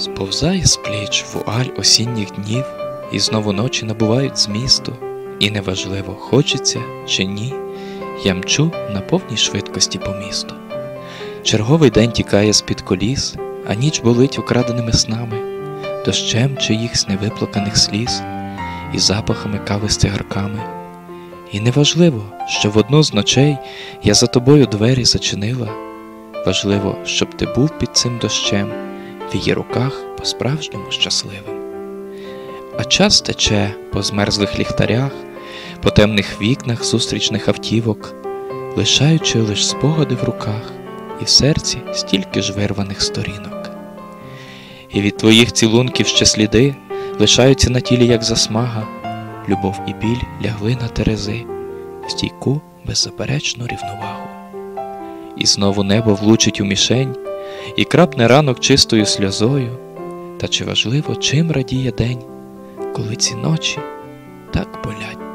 Сповзає з пліч вуаль осінніх днів, і знову ночі набувають змісту, і неважливо, хочеться чи ні, я мчу на повній швидкості по місту. Черговий день тікає з-під коліс, а ніч болить украденими снами, дощем чиїхсь невиплаканих сліз і запахами кави з цигарками. І неважливо, що в одну з ночей я за тобою двері зачинила. Важливо, щоб ти був під цим дощем в її руках по-справжньому щасливим. А час тече по змерзлих ліхтарях, по темних вікнах зустрічних автівок, лишаючи лиш спогади в руках, і в серці стільки ж вирваних сторінок. І від твоїх цілунків ще сліди лишаються на тілі, як засмага, любов і біль лягли на терези, в стійку беззаперечну рівновагу. І знову небо влучить у мішень, і крапне ранок чистою сльозою. Та чи важливо, чим радіє день, коли ці ночі так болять